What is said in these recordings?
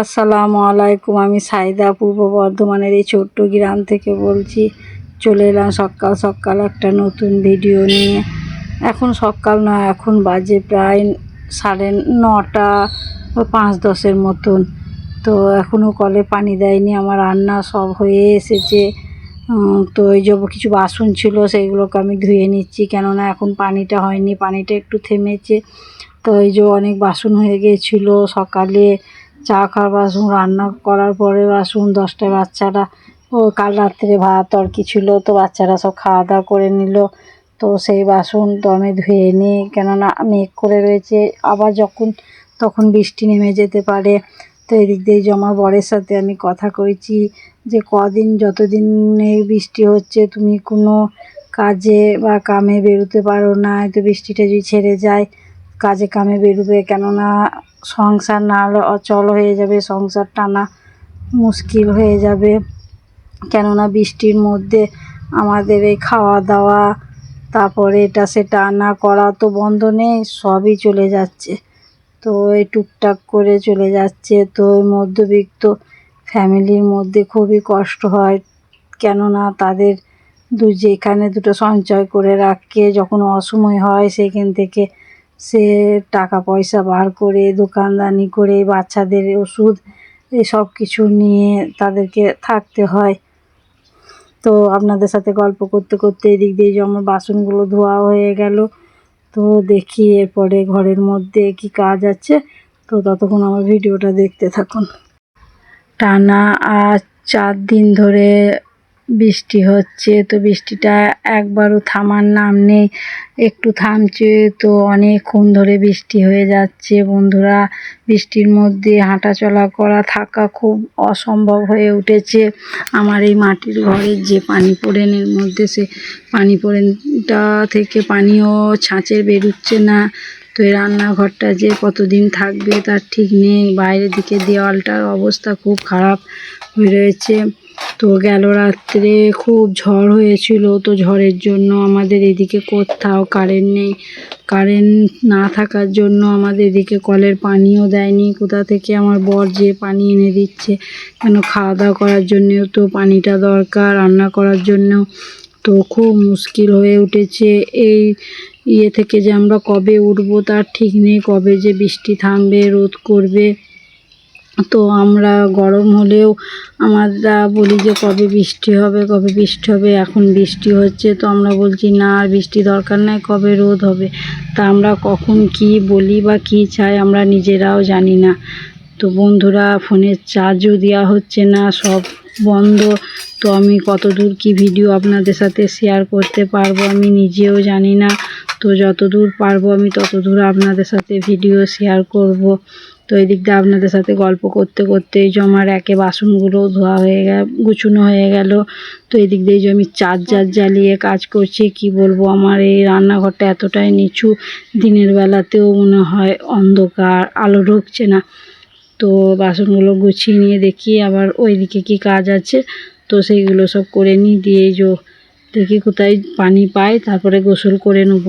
আসসালামু আলাইকুম, আমি সাইদা, পূর্ব বর্ধমানের এই ছোট্ট গ্রাম থেকে বলছি, চলে এলাম সকাল সকাল একটা নতুন ভিডিও নিয়ে। এখন সকাল না, এখন বাজে প্রায় সাড়ে নটা, পাঁচ দশের মতন। তো এখনও কলে পানি দেয়নি, আমার রান্না সব হয়ে এসেছে। তো এই যে কিছু বাসন ছিল, সেইগুলোকে আমি ধুয়ে নিচ্ছি, কেননা এখন পানিটা হয়নি, পানিটা একটু থেমেছে। তো এই যে অনেক বাসন হয়ে গিয়েছিল সকালে। চা খাওয়ার বাসন, রান্না করার পরে বাসন, দশটায় বাচ্চারা, ও কাল রাত্রে ভাত তরকি ছিল তো বাচ্চারা সব খাওয়া দাওয়া করে নিল। তো সেই বাসন তো আমি ধুয়ে নিই কেননা মেঘ করে রয়েছে, আবার যখন, তখন বৃষ্টি নেমে যেতে পারে। তো এদিক দিয়ে জমা বরের সাথে আমি কথা কইছি যে, কদিন যতদিন এই বৃষ্টি হচ্ছে, তুমি কোনো কাজে বা কামে বেরোতে পারো না তো বৃষ্টিটা যদি ছেড়ে যায় কাজে কামে বেরোবে, কেননা সংসার না হলে অচল হয়ে যাবে, সংসার টানা মুশকিল হয়ে যাবে। কেননা বৃষ্টির মধ্যে আমাদের এই খাওয়া দাওয়া তারপরে এটা সেটা আনা করা তো বন্ধ নেই, সবই চলে যাচ্ছে। তো এই টুকটাক করে চলে যাচ্ছে। তো মধ্যবিত্ত ফ্যামিলির মধ্যে খুবই কষ্ট হয়, কেননা তাদের দু, যেখানে দুটো সঞ্চয় করে রাখে, যখন অসময় হয় সেখান থেকে সে টাকা পয়সা বার করে, দোকানদানি করে, বাচ্চাদের ওষুধ এসব কিছু নিয়ে তাদেরকে থাকতে হয়। তো আপনাদের সাথে গল্প করতে করতে এদিক দিয়ে যে আমার বাসনগুলো ধোয়া হয়ে গেল, তো দেখি এরপরে ঘরের মধ্যে কি কাজ আছে। তো ততক্ষণ আমার ভিডিওটা দেখতে থাকুন। টানা আজ চার দিন ধরে বৃষ্টি হচ্ছে, তো বৃষ্টিটা একবারও থামার নাম নেই। একটু থামছে, তো অনেকক্ষণ ধরে বৃষ্টি হয়ে যাচ্ছে। বন্ধুরা, বৃষ্টির মধ্যে হাঁটা চলা করা থাকা খুব অসম্ভব হয়ে উঠেছে। আমার এই মাটির ঘরের যে পানি পোড়েনের মধ্যে, সে পানি পোড়েনটা থেকে পানিও ছাঁচের বেরোচ্ছে না। তো এই রান্নাঘরটা যে কতদিন থাকবে তার ঠিক নেই। বাইরের দিকে দেওয়ালটার অবস্থা খুব খারাপ। রয়েছে। তো গেল রাত্রে খুব ঝড় হয়েছিল, তো ঝড়ের জন্য আমাদের এদিকে কোথাও কারেন্ট নেই। কারেন্ট না থাকার জন্য আমাদের এদিকে কলের পানিও দেয়নি। কোথা থেকে আমার বর যে পানি এনে দিচ্ছে, কেন খাওয়া দাওয়া করার জন্যেও তো পানিটা দরকার, রান্না করার জন্য তো খুব মুশকিল হয়ে উঠেছে। এই ইয়ে থেকে যে আমরা কবে উঠবো তার ঠিক নেই, কবে যে বৃষ্টি থামবে, রোদ করবে। তো আমরা গরম হলেও আমরা বলি যে কবে বৃষ্টি হবে, কবে বৃষ্টি হবে, এখন বৃষ্টি হচ্ছে। তো আমরা বলছি, না, আর বৃষ্টি দরকার নাই, কবে রোদ হবে? তা আমরা কখন কি বলি বা কি চাই আমরা নিজেরাও জানি না। তো বন্ধুরা ফোনের চার্জও দেওয়া হচ্ছে না, সব বন্ধ। তো আমি কত দূর কি ভিডিও আপনাদের সাথে শেয়ার করতে পারব আমি নিজেও জানি না। তো যত দূর পারব আমি তত দূর আপনাদের সাথে ভিডিও শেয়ার করব। তো এই দিক দিয়ে আপনাদের সাথে গল্প করতে করতে এই যে আমার একে বাসনগুলো ধোয়া হয়ে গেল, গুছানো হয়ে গেল। তো এই দিক দিয়ে যে আমি চার্জার জ্বালিয়ে কাজ করছি, কি বলব? আমার এই রান্নাঘরটা এতটাই নিচু, দিনের বেলাতেও মনে হয় অন্ধকার, আলো ঢুকছে না। তো বাসনগুলো গুছিয়ে নিয়ে দেখি আবার ওইদিকে কি কাজ আছে। তো সেইগুলো সব করে নিই, দিয়ে যে দেখি কোথায় পানি পাই, তারপরে গোসল করে নেব।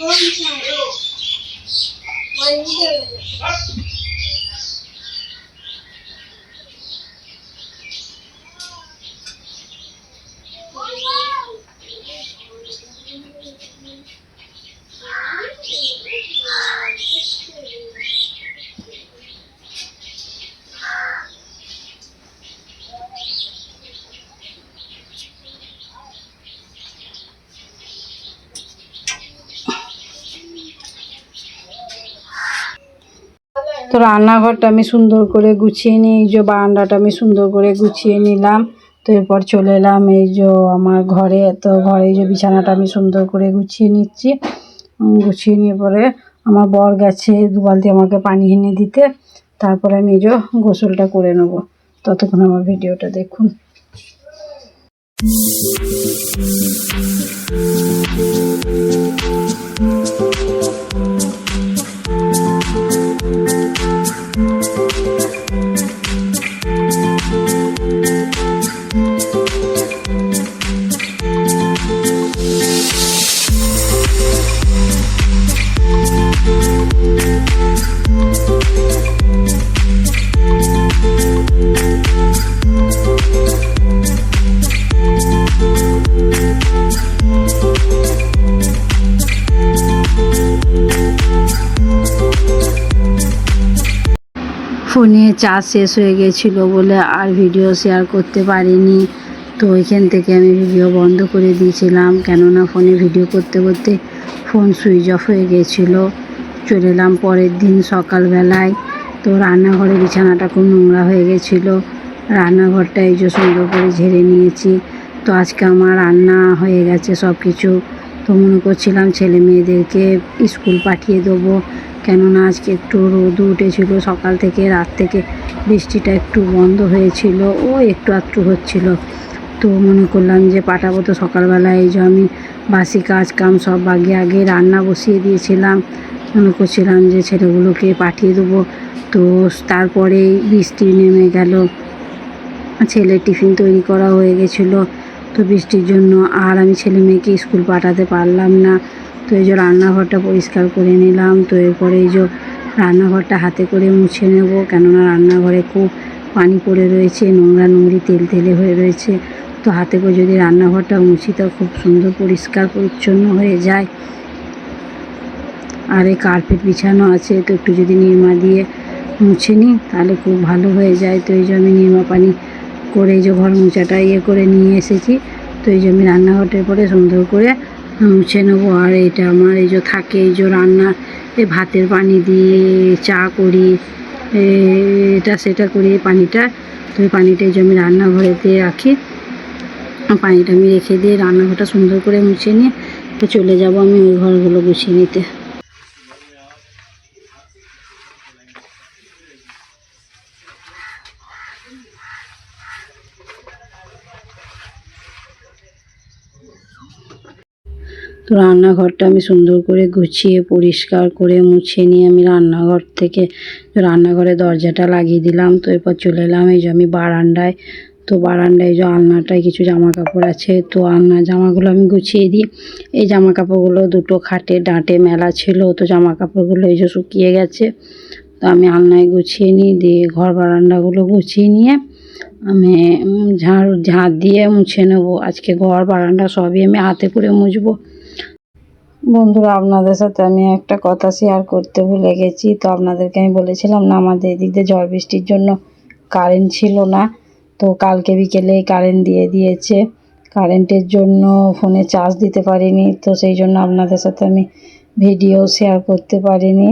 원주 원주 তো রান্নাঘরটা আমি সুন্দর করে গুছিয়ে নিই, এই যে বারান্দাটা আমি সুন্দর করে গুছিয়ে নিলাম। তো এরপর চলে এলাম, এই যে আমার ঘরে, তো ঘরে এই যে বিছানাটা আমি সুন্দর করে গুছিয়ে নিচ্ছি। গুছিয়ে নিয়ে পরে আমার বর গেছে দু বালতি আমাকে পানি এনে দিতে। তারপরে আমি এই যে গোসলটা করে নেব। ততক্ষণ আমার ভিডিওটা দেখুন। ফোনে চার্জ শেষ হয়ে গেছিল বলে আর ভিডিও শেয়ার করতে পারিনি। তো ওইখান থেকে আমি ভিডিও বন্ধ করে দিয়েছিলাম, কেননা ফোনে ভিডিও করতে করতে ফোন সুইচ অফ হয়ে গেছিল। চলে এলাম পরের দিন সকালবেলায়। তো রান্নাঘরে বিছানাটা খুব নোংরা হয়ে গেছিল। রান্নাঘরটা এই যে সুন্দর করে ঝেড়ে নিয়েছি। তো আজকে আমার রান্না হয়ে গেছে সব কিছু তো মনে করছিলাম ছেলে মেয়েদেরকে স্কুল পাঠিয়ে দেবো। কেননা আজকে একটু রোদ উঠেছিল, সকাল থেকে রাত থেকে বৃষ্টিটা একটু বন্ধ হয়েছিল, ও একটু আধটু হচ্ছিল। তো মনে করলাম যে পাঠাবো তো সকালবেলা এই যে আমি বাসি কাজ কাম সব আগে আগে রান্না বসিয়ে দিয়েছিলাম। মনে করছিলাম যে ছেলেগুলোকে পাঠিয়ে দেবো। তো তারপরেই বৃষ্টি নেমে গেল। ছেলের টিফিন তৈরি করা হয়ে গেছিল। তো বৃষ্টির জন্য আর আমি ছেলে মেয়েকে স্কুল পাঠাতে পারলাম না। তো এই যে রান্নাঘরটা পরিষ্কার করে নিলাম, তো এরপরে এই যে রান্নাঘরটা হাতে করে মুছে নেব। কেননা রান্নাঘরে খুব পানি পড়ে রয়েছে, নোংরা নোংরি তেল তেলে হয়ে রয়েছে। তো হাতে করে যদি রান্নাঘরটা মুছি তো খুব সুন্দর পরিষ্কার পরিচ্ছন্ন হয়ে যায়। আর এই কার্পেট বিছানো আছে, তো একটু যদি নির্মা দিয়ে মুছে নিই, তাহলে খুব ভালো হয়ে যায়। তো এই যে আমি নির্মা পানি করে এই যে ঘর মোছাটা ইয়ে করে নিয়ে এসেছি। তো এই যে আমি রান্নাঘরটার পরে সুন্দর করে মুছে নেব। আর এটা আমার এই যে থাকে, এই যে রান্না, এই ভাতের পানি দিয়ে চা করি এটা সেটা করি পানিটা। তো পানিটা এই যে আমি রান্নাঘরেতে রাখি। পানিটা আমি রেখে দিয়ে রান্নাঘরটা সুন্দর করে মুছে নিয়ে, তো চলে যাব আমি ওই ঘরগুলো গুছিয়ে নিতে। তো রান্নাঘরটা আমি সুন্দর করে গুছিয়ে, পরিষ্কার করে মুছে নিয়ে আমি রান্নাঘর থেকে রান্নাঘরে দরজাটা লাগিয়ে দিলাম। তো এরপর চলে এলাম এই যে আমি বারান্দায়। তো বারান্দায় যে আলনাটায় কিছু জামা কাপড় আছে, তো আলনা জামাগুলো আমি গুছিয়ে দিই। এই জামা কাপড়গুলো দুটো খাটে ডাঁটে মেলা ছিল, তো জামা কাপড়গুলো এই যে শুকিয়ে গেছে। তো আমি আলনায় গুছিয়ে নিই, দিয়ে ঘর বারান্দাগুলো গুছিয়ে নিয়ে আমি ঝাড় ঝাড় দিয়ে মুছে নেব। আজকে ঘর বারান্দা সবই আমি হাতে করে মুছবো। বন্ধুরা, আপনাদের সাথে আমি একটা কথা শেয়ার করতে ভুলে গেছি। তো আপনাদেরকে আমি বলেছিলাম না, আমাদের এদিক দিয়ে ঝড় বৃষ্টির জন্য কারেন্ট ছিল না। তো কালকে বিকেলে কারেন্ট দিয়ে দিয়েছে। কারেন্টের জন্য ফোনে চার্জ দিতে পারিনি। তো সেই জন্য আপনাদের সাথে আমি ভিডিও শেয়ার করতে পারিনি।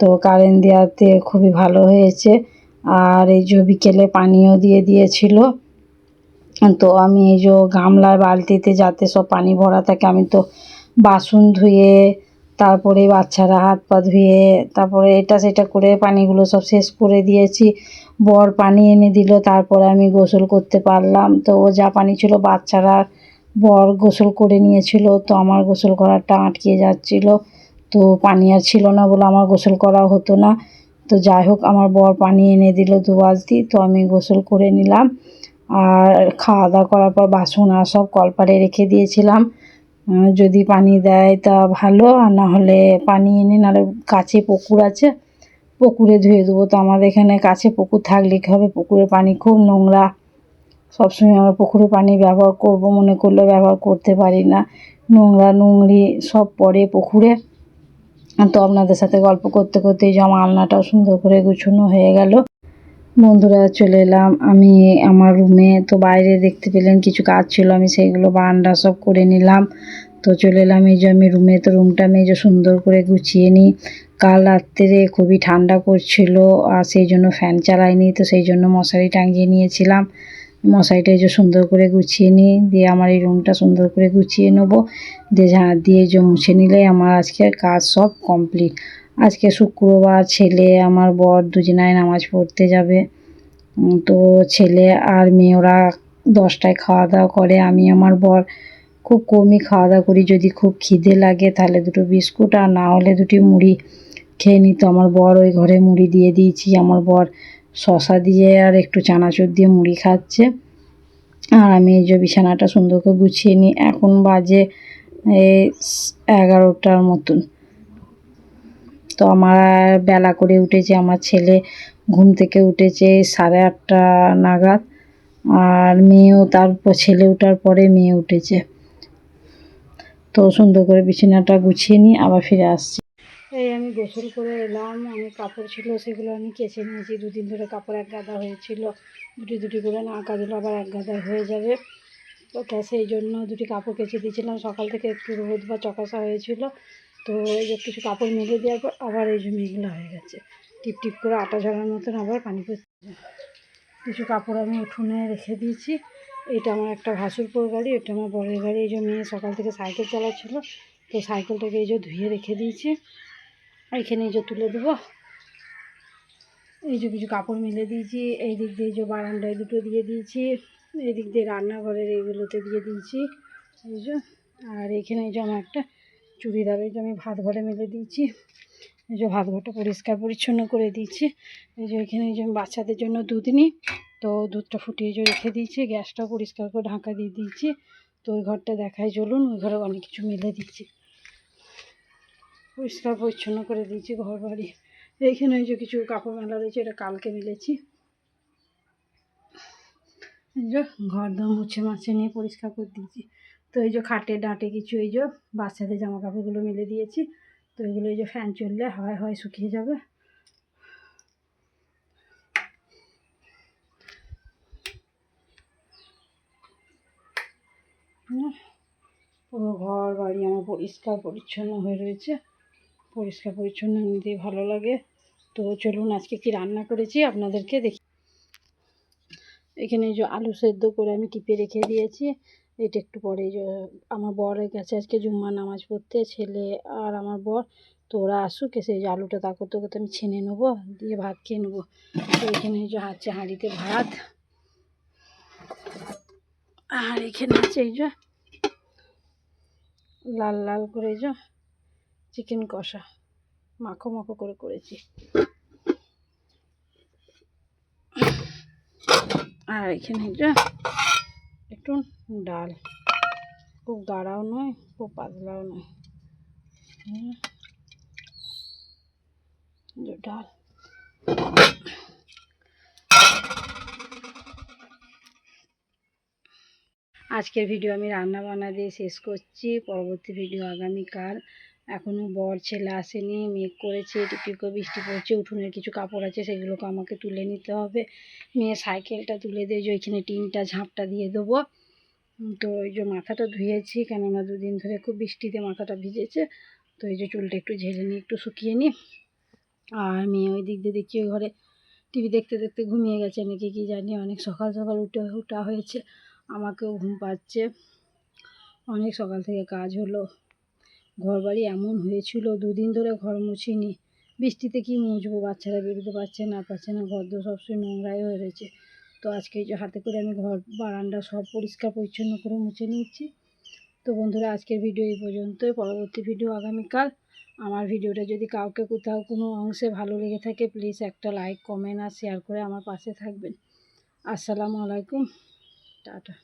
তো কারেন্ট দেওয়াতে খুবই ভালো হয়েছে। আর এই যে বিকেলে পানিও দিয়ে দিয়েছিল। তো আমি এই যে গামলার বালতিতে যাতে সব পানি ভরা থাকে, আমি তো বাসন ধুয়ে, তারপরে বাচ্চারা হাত পা ধুয়ে, তারপরে এটা সেটা করে পানিগুলো সব শেষ করে দিয়েছি। বর পানি এনে দিল, তারপরে আমি গোসল করতে পারলাম। তো ও যা পানি ছিল বাচ্চারা বর গোসল করে নিয়েছিল, তো আমার গোসল করাটা আটকে যাচ্ছিল। তো পানি আর ছিল না বলে আমার গোসল করা হতো না। তো যাই হোক, আমার বর পানি এনে দিল দু বালতি, তো আমি গোসল করে নিলাম। আর খাওয়া দাওয়া করার পর বাসন আর সব কলপারে রেখে দিয়েছিলাম। যদি পানি দেয় তা ভালো, আর না হলে পানি এনে, নাহলে কাছে পুকুর আছে, পুকুরে ধুয়ে দেবো। তো আমাদের এখানে কাছে পুকুর থাকলে কী হবে? পুকুরের পানি খুব নোংরা। সবসময় আমরা পুকুরের পানি ব্যবহার করব, মনে করলেও ব্যবহার করতে পারি না। নোংরা, নোংরি সব পড়ে পুকুরে। তো আপনাদের সাথে গল্প করতে করতে যে আমার আলনাটাও সুন্দর করে গুছানো হয়ে গেল। বন্ধুরা চলে এলাম। আমি আমার রুমে, তো বাইরে দেখতে পেলেন কিছু কাজ ছিল, আমি সেইগুলো বারান্দা সব করে নিলাম। তো চলে এলাম, এই যে আমি রুমে, তো রুমটা আমি যে সুন্দর করে গুছিয়ে নিই। কাল রাত্রে খুবই ঠান্ডা করছিল আর সেই জন্য ফ্যান চালাইনি, তো সেই জন্য মশারি টাঙিয়ে নিয়েছিলাম। মশারিটা এই যে সুন্দর করে গুছিয়ে নিই, দিয়ে আমার এই রুমটা সুন্দর করে গুছিয়ে নেব। দিয়ে ঝাঁট দিয়ে যে মুছে নিলে আমার আজকের কাজ সব কমপ্লিট আজকে শুক্রবার ছেলে, আমার বর দুজনায় নামাজ পড়তে যাবে। তো ছেলে আর মেয়ে, ওরা দশটায় খাওয়া দাওয়া করে। আমি আমার বর খুব কমই খাওয়া দাওয়া করি। যদি খুব খিদে লাগে, তাহলে দুটো বিস্কুট আর না হলে দুটি মুড়ি খেয়ে নিত আমার বর ওই ঘরে মুড়ি দিয়ে দিয়েছি। আমার বর শশা দিয়ে আর একটু চানাচুর দিয়ে মুড়ি খাচ্ছে। আর আমি এই যে বিছানাটা সুন্দর করে গুছিয়ে নিই এখন বাজে, এই এগারোটার মতন। তো আমার বেলা করে উঠেছে, আমার ছেলে ঘুম থেকে উঠেছে সাড়ে আটটা নাগাদ আর মেয়েও তারপর ছেলে ওঠার পরে মেয়ে উঠেছে। তো সুন্দর করে বিছানাটা গুছিয়ে নিই আবার ফিরে আসছি। এই আমি গোসল করে এলাম অনেক কাপড় ছিল সেগুলো আমি কেচে নিয়েছি। দুদিন ধরে কাপড় এক গাদা হয়েছিল, দুটি দুটি করে না কাজলে আবার এক গাদা হয়ে যাবে। ওটা সেই জন্য দুটি কাপড় কেচে দিয়েছিলাম। সকাল থেকে একটু রোদ বা চকাসা হয়েছিল। তো এই যে কিছু কাপড় মেলে দেওয়ার পর আবার এই যে হয়ে গেছে। টিপ টিপ করে আটা ঝরার মতন আবার পানি পড়ছে। কিছু কাপড় আমি উঠোনে রেখে দিয়েছি। এটা আমার একটা ভাসুরপুর গাড়ি, এটা আমার বরের গাড়ি। এই যে মেয়ে সকাল থেকে সাইকেল চালাচ্ছিলো, তো সাইকেলটাকে এই যে ধুয়ে রেখে দিয়েছি। এইখানে এই যে তুলে দেবো। এই যে কিছু কাপড় মেলে দিয়েছি। এই দিক দিয়ে যে বারান্দায় দুটো দিয়ে দিয়েছি। এই দিক দিয়ে রান্নাঘরের এইগুলোতে দিয়ে দিয়েছি। এই যে, আর এখানে এই যে আমার একটা চুড়িদার এই যে আমি ভাত ঘরে মেলে দিয়েছি, এই যে ভাত ঘরটা পরিষ্কার পরিচ্ছন্ন করে দিয়েছি, এই যে এখানে যে বাচ্চাদের জন্য দুধ নিই তো দুধটা ফুটিয়ে যে রেখে দিয়েছি, গ্যাসটাও পরিষ্কার করে ঢাকা দিয়ে দিয়েছি, তো ওই ঘরটা দেখাই চলুন ওই ঘরে অনেক কিছু মেলে দিচ্ছি পরিষ্কার পরিচ্ছন্ন করে দিয়েছি ঘর বাড়ি। এইখানে ওই যে কিছু কাপড় মেলা রয়েছে, এটা কালকে মেলেছি। এই যে ঘর দম মুছে মাছে নিয়ে পরিষ্কার করে দিয়েছি। তো এই যে খাটে ডাঁটে কিছু এই যে বাচ্চাদের জামা কাপড়গুলো মেলে দিয়েছি, তো এগুলো এই যে ফ্যান চললে হয় হয় শুকিয়ে যাবে। পুরো ঘর বাড়ি আমার পরিষ্কার পরিচ্ছন্ন হয়ে রয়েছে। পরিষ্কার পরিচ্ছন্ন নিতেই ভালো লাগে। তো চলুন আজকে কি রান্না করেছি আপনাদেরকে দেখি। এখানে যে আলু সেদ্ধ করে আমি টিপে রেখে দিয়েছি। এটা একটু পরে আমার বরের কাছে আজকে জুম্মা নামাজ পড়তে, ছেলে আর আমার বর। তো ওরা আসুক, এসে যে আলুটা তা করতে করতে আমি ছেনে নেব, দিয়ে ভাত খেয়ে নেব। তো এখানে যে আছে হাঁড়িতে ভাত। আর এখানে আছে এই যে লাল লাল করে এই যে চিকেন কষা। মাখো মাখো করে করেছি। আর এখানে এই যে একটু ডাল। খুব গাঢ়াও নয়, খুব পাতলাও নয়। হুম। ডাল। আজকের ভিডিও আমি রান্না বান্না দিয়ে শেষ করছি। পরবর্তী ভিডিও আগামীকাল। এখনও বর, ছেলে আসেনি, মেঘ করেছে টিপিকো বৃষ্টি পড়ছে, উঠোনের কিছু কাপড় আছে, সেগুলোকে আমাকে তুলে নিতে হবে। মেয়ে সাইকেলটা তুলে দিয়ে যে ওইখানে টিনটা, ঝাঁপটা দিয়ে দেবো। তো ওই যে মাথাটা ধুয়েছি, কেননা দুদিন ধরে খুব বৃষ্টিতে মাথাটা ভিজেছে, তো এই যে চুলটা একটু ঝেড়ে নিই একটু শুকিয়ে নিই। আর মেয়ে ওই দিক দিয়ে দেখি ওই ঘরে টিভি দেখতে দেখতে ঘুমিয়ে গেছে, নাকি কি জানি, অনেক সকাল সকাল উঠে, উঠা হয়েছে, আমাকেও ঘুম পাচ্ছে। অনেক সকাল থেকে কাজ হলো। ঘর বাড়ি এমন হয়েছিল, দুদিন ধরে ঘর মুছিনি। বৃষ্টিতে কি মুছবো? বাচ্চারা বেরোতে পারছে না পারছে না, ঘর দোর সবসময় নোংরাই হয়ে রয়েছে। তো আজকে যে হাতে করে আমি ঘর, বারান্দা সব পরিষ্কার পরিচ্ছন্ন করে মুছে নিচ্ছি তো বন্ধুরা, আজকের ভিডিও এই পর্যন্তই। পরবর্তী ভিডিও আগামীকাল। আমার ভিডিওটা যদি কাউকে কোথাও কোনো অংশে ভালো লেগে থাকে প্লিজ একটা লাইক কমেন্ট আর শেয়ার করে আমার পাশে থাকবেন। আসসালামু আলাইকুম। টাটা।